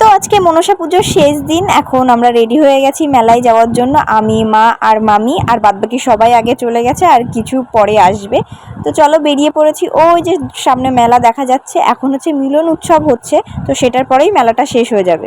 তো আজকে মনসা পুজোর শেষ দিন, এখন আমরা রেডি হয়ে গেছি মেলায় যাওয়ার জন্য। আমি, মা আর মামি আর বাদবাকি সবাই আগে চলে গেছে আর কিছু পরে আসবে। তো চলো বেরিয়ে পড়েছি। ওই যে সামনে মেলা দেখা যাচ্ছে, এখন হচ্ছে মিলন উৎসব হচ্ছে, তো সেটার পরেই মেলাটা শেষ হয়ে যাবে।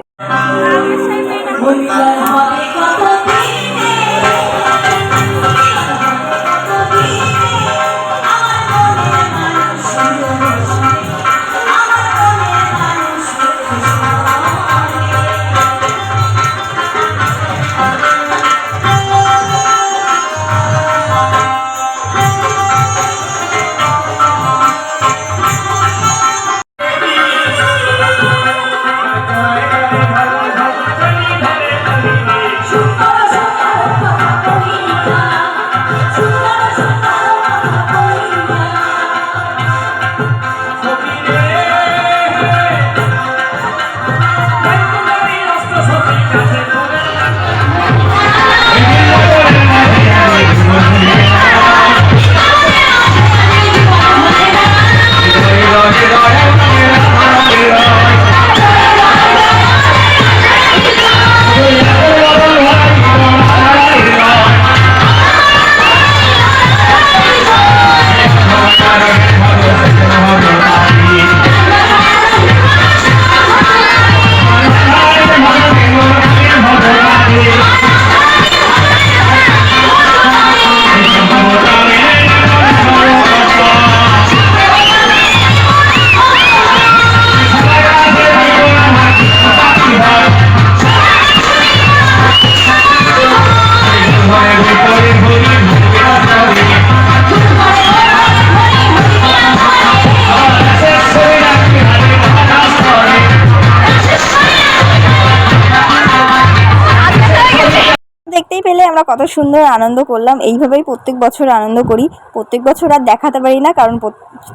কত সুন্দর আনন্দ করলাম। এইভাবেই প্রত্যেক বছর আনন্দ করি। প্রত্যেক বছর আর দেখাতে পারি না, কারণ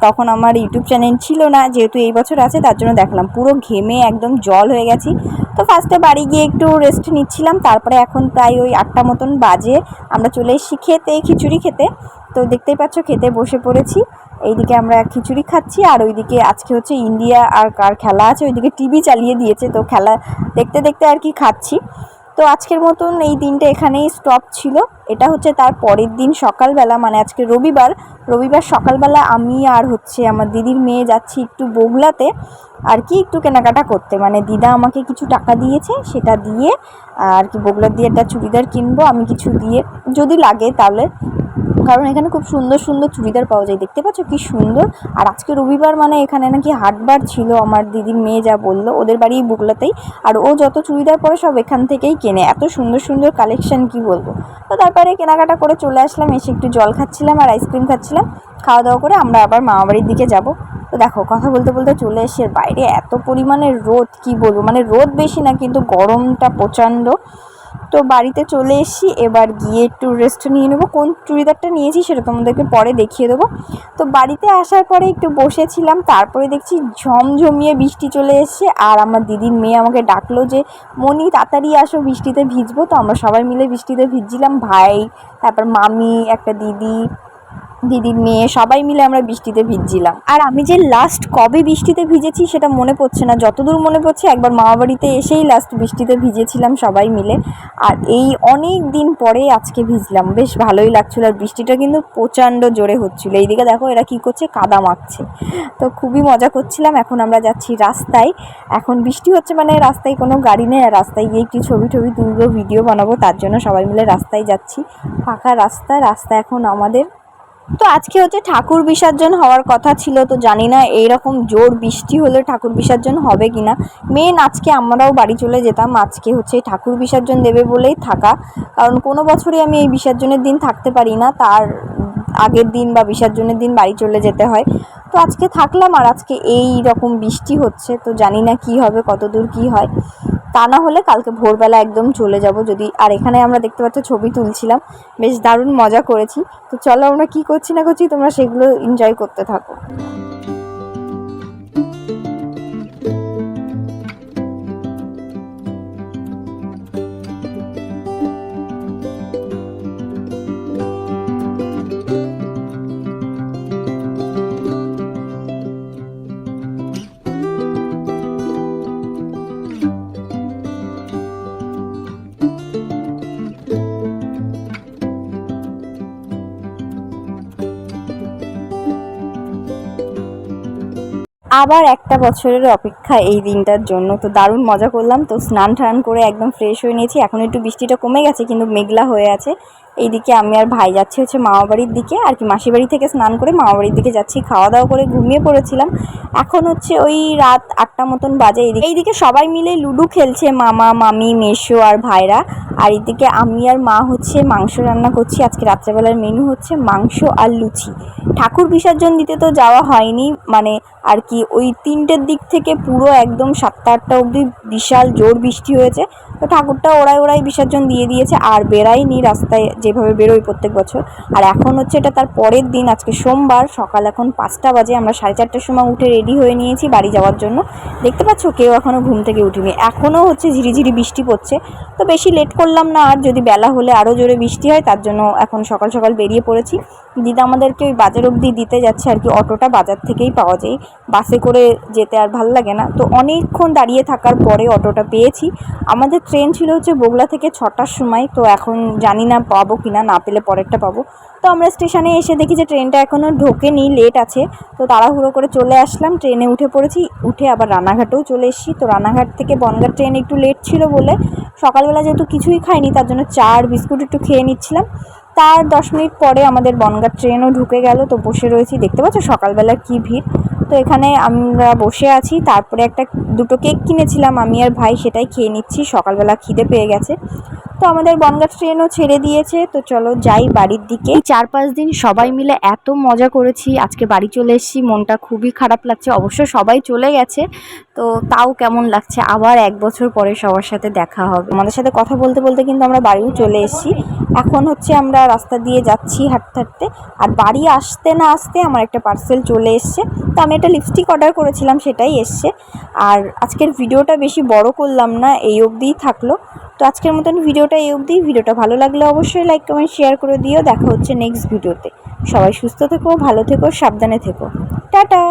তখন আমার ইউটিউব চ্যানেল ছিল না, যেহেতু এই বছর আছে, তার জন্য দেখলাম। পুরো ঘেমে একদম জল হয়ে গেছি। তো ফার্স্টে বাড়ি গিয়ে একটু রেস্ট নিচ্ছিলাম, তারপরে এখন প্রায় ওই আটটা মতন বাজে। আমরা চলে এসেছি খেতে, খিচুড়ি খেতে। তো দেখতেই পাচ্ছ, খেতে বসে পড়েছি। এইদিকে আমরা খিচুড়ি খাচ্ছি, আর ওইদিকে আজকে হচ্ছে ইন্ডিয়া আর কার খেলা আছে, ওইদিকে টিভি চালিয়ে দিয়েছে। তো খেলা দেখতে দেখতে আর কি খাচ্ছি। তো আজকের মতন এই দিনটা এখানেই স্টপ ছিল। এটা হচ্ছে তার পরের দিন সকালবেলা মানে আজকে রবিবার। রবিবার সকালবেলা আমি আর হচ্ছে আমার দিদির মেয়ে যাচ্ছি একটু বগলাতে আর কি একটু কেনাকাটা করতে। মানে দিদা আমাকে কিছু টাকা দিয়েছে, সেটা দিয়ে আর কি বগলার দিয়ে একটা চুড়িদার কিনবো, আমি কিছু দিয়ে যদি লাগে তাহলে। কারণ এখানে খুব সুন্দর সুন্দর চুড়িদার পাওয়া যায়। দেখতে পাচ্ছ কি সুন্দর? আর আজকে রবিবার মানে এখানে নাকি হাটবার ছিল, আমার দিদির মেয়ে যা বলল, ওদের বাড়ি বুকলাতেই। আর ও যত চুড়িদার পরে সব এখান থেকেই কেনে। এত সুন্দর সুন্দর কালেকশন কি বলব? তো তারপরে কেনাকাটা করে চলে আসলাম, এসে একটু জল খাচ্ছিলাম আর আইসক্রিম খাচ্ছিলাম। খাওয়া দাওয়া করে আমরা আবার মামাবাড়ির দিকে যাব। তো দেখো, কথা বলতে বলতে চলে এসে বাইরে এত পরিমাণে রোদ, কি বলব? মানে রোদ বেশি না, কিন্তু গরমটা প্রচণ্ড। তো বাড়িতে চলে এসেছি। এবার গিয়ে একটু রেস্ট নিয়ে নেব। কোন চুড়িদারটা নিয়েছি সেটা তোমাদেরকে পরে দেখিয়ে দেবো। তো বাড়িতে আসার পরে একটু বসেছিলাম, তারপরে দেখছি ঝমঝমিয়ে বৃষ্টি চলে এসছে। আর আমার দিদির মেয়ে আমাকে ডাকলো যে মনি তাড়াতাড়ি আসো, বৃষ্টিতে ভিজবো। তো আমরা সবাই মিলে বৃষ্টিতে ভিজছিলাম। ভাই, তারপর মামি, একটা দিদি দিদির মেয়ে, সবাই মিলে আমরা বৃষ্টিতে ভিজছিলাম। আর আমি যে লাস্ট কবে বৃষ্টিতে ভিজেছি সেটা মনে পড়ছে না। যতদূর মনে পড়ছে, একবার মামাবাড়িতে এসেই লাস্ট বৃষ্টিতে ভিজেছিলাম সবাই মিলে। আর এই অনেক দিন পরে আজকে ভিজলাম। বেশ ভালোই লাগছিল। আর বৃষ্টিটা কিন্তু প্রচণ্ড জোরে হচ্ছিল। এইদিকে দেখো এরা কি করছে? কাদা মাখছে। তো খুবই মজা করছিলাম। এখন আমরা যাচ্ছি রাস্তায়। এখন বৃষ্টি হচ্ছে মানে রাস্তায় কোনো গাড়ি নেই। আর রাস্তায় গিয়ে একটি ছবি টবি তুলবো ভিডিও বানাবো। তার জন্য সবাই মিলে রাস্তায় যাচ্ছি। ফাঁকা রাস্তা। রাস্তা এখন আমাদের তো আজকে হচ্ছে ঠাকুর বিসর্জন হওয়ার কথা ছিল, তো জানি না এইরকম জোর বৃষ্টি হলে ঠাকুর বিসর্জন হবে কি না মেন আজকে আমরাও বাড়ি চলে যেতাম, আজকে হচ্ছে ঠাকুর বিসর্জন দেবে বলেই থাকা। কারণ কোনো বছরই আমি এই বিসর্জনের দিন থাকতে পারি না, তার আগের দিন বা বিসর্জনের দিন বাড়ি চলে যেতে হয়। তো আজকে থাকলাম আর আজকে এই রকম বৃষ্টি হচ্ছে, তো জানি না কি হবে কত দূর কী হয়। তা না হলে কালকে ভোরবেলা একদম চলে যাব যদি, আর এখানে আমরা দেখতে পাচ্ছ ছবি তুলছিলাম, বেশ দারুণ মজা করেছি। তো চলো আমরা কি করছি না করছি, তোমরা সেগুলো এনজয় করতে থাকো। আবার একটা বছরের অপেক্ষা এই দিনটার জন্য। তো দারুণ মজা করলাম। তো স্নান টান করে একদম ফ্রেশ হয়ে নিয়েছি। এখন একটু বৃষ্টিটা কমে গেছে, কিন্তু মেঘলা হয়ে আছে। এইদিকে আমি আর ভাই যাচ্ছি হচ্ছে মামা বাড়ির দিকে, আর কি মাসি বাড়ি থেকে স্নান করে মামা বাড়ির দিকে যাচ্ছি খাওয়া দাওয়া করে ঘুমিয়ে পড়েছিলাম। এখন হচ্ছে ওই রাত আটটা মতন বাজে, এইদিকে এইদিকে সবাই মিলে লুডো খেলছে, মামা, মামি, মেশো আর ভাইরা। আর এদিকে আমি আর মা হচ্ছে মাংস রান্না করছি, আজকে রাত্রেবেলার মেনু হচ্ছে মাংস আর লুচি। ঠাকুর বিসর্জন দিতে তো যাওয়া হয়নি মানে আর কি ওই তিনটের দিক থেকে পুরো একদম সাতটা আটটা অবধি বিশাল জোর বৃষ্টি হয়েছে। তো ঠাকুরটা ওড়াই ওড়াই বিসর্জন দিয়ে দিয়েছে, আর বেরাইনি রাস্তায় যেভাবে বেরোই প্রত্যেক বছর। আর এখন হচ্ছে এটা তার পরের দিন, আজকে সোমবার, সকাল এখন পাঁচটা বাজে, আমরা সাড়ে চারটার সময় উঠে রেডি হয়ে নিয়েছি বাড়ি যাওয়ার জন্য। দেখতে পাচ্ছ কেউ এখনও ঘুম থেকে উঠিনি। এখনও হচ্ছে ঝিরিঝিরি বৃষ্টি পড়ছে। তো বেশি লেট করলাম না, আর যদি বেলা হলে আরও জোরে বৃষ্টি হয়, তার জন্য এখন সকাল সকাল বেরিয়ে পড়েছি। দিদা আমাদেরকে ওই বাজার অবধি দিতে যাচ্ছে আর কি, অটোটা বাজার থেকেই পাওয়া যায়। বাসে করে যেতে আর ভালো লাগে না। তো অনেকক্ষণ দাঁড়িয়ে থাকার পরে অটোটা পেয়েছি। আমাদের ট্রেন ছিল হচ্ছে বগুড়া থেকে ছটার সময়, তো এখন জানি না পাবো কি না না পেলে পরেরটা পাবো। তো আমরা স্টেশনে এসে দেখি যে ট্রেনটা এখনও ঢোকেনি লেট আছে। তো তাড়াহুড়ো করে চলে আসলাম, ট্রেনে উঠে পড়েছি, উঠে আবার রানাঘাটেও চলে এসেছি। তো রানাঘাট থেকে বনগাঁ ট্রেন একটু লেট ছিল বলে, সকালবেলা যেহেতু কিছুই খাইনি, তার জন্য চা আর বিস্কুট একটু খেয়ে নিচ্ছিলাম। তার দশ মিনিট পরে আমাদের বনগাঁ ট্রেনও ঢুকে গেল, তো বসে রয়েছি। দেখতে পাচ্ছ সকালবেলা কি ভিড়? তো এখানে আমরা বসে আছি, তারপরে একটা দুটো কেক কিনেছিলাম আমি আর ভাই, সেটাই খেয়ে নিচ্ছি। সকালবেলা খিদে পেয়ে গেছে। তো আমাদের বনগাঁ ট্রেনও ছেড়ে দিয়েছে। তো চলো যাই বাড়ির দিকে। চার পাঁচ দিন সবাই মিলে এত মজা করেছি। আজকে বাড়ি চলে এসেছি। মনটা খুবই খারাপ লাগছে। অবশ্য সবাই চলে গেছে। তো তাও কেমন লাগছে? আবার এক বছর পরে সবার সাথে দেখা হবে। আমাদের সাথে কথা বলতে বলতে কিন্তু আমরা বাড়িও চলে এসেছি। এখন হচ্ছে আমরা রাস্তা দিয়ে যাচ্ছি হাঁটতে হাঁটতে। আর বাড়ি আসতে, না আসতে আমার একটা পার্সেল চলে এসছে। তো আমি একটা লিপস্টিক অর্ডার করেছিলাম, সেটাই এসছে। আর আজকের ভিডিওটা বেশি বড় করলাম না, এই অবধিই থাকল। তো আজকের মতন ভিডিওটা এই অবধি। ভিডিওটা ভালো লাগলে অবশ্যই লাইক কমেন্ট শেয়ার করে দিও। দেখা হচ্ছে নেক্সট ভিডিওতে সবাই সুস্থ থেকো, ভালো থেকো, সাবধানে থেকো। টাটা!